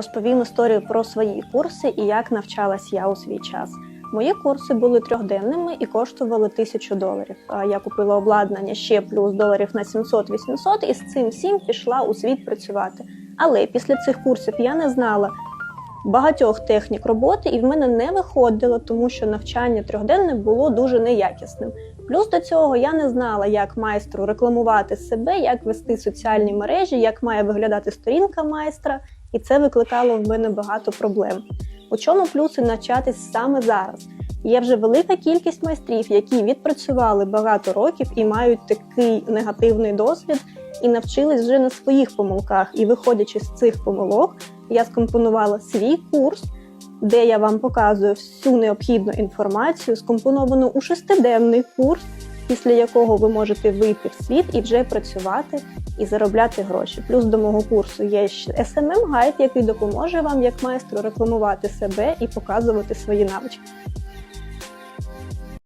Розповім історію про свої курси і як навчалась я у свій час. Мої курси були трьохденними і коштували тисячу доларів. Я купила обладнання ще плюс доларів на 700-800 і з цим всім пішла у світ працювати. Але після цих курсів я не знала багатьох технік роботи, і в мене не виходило, тому що навчання трьохденне було дуже неякісним. Плюс до цього я не знала, як майстру рекламувати себе, як вести соціальні мережі, як має виглядати сторінка майстра, і це викликало в мене багато проблем. У чому плюси навчатись саме зараз? Є вже велика кількість майстрів, які відпрацювали багато років і мають такий негативний досвід, і навчились вже на своїх помилках. І виходячи з цих помилок, я скомпонувала свій курс, де я вам показую всю необхідну інформацію, скомпоновану у шестиденний курс, після якого ви можете вийти в світ і вже працювати і заробляти гроші. Плюс до мого курсу є ще smm гайд який допоможе вам як майстру рекламувати себе і показувати свої навички.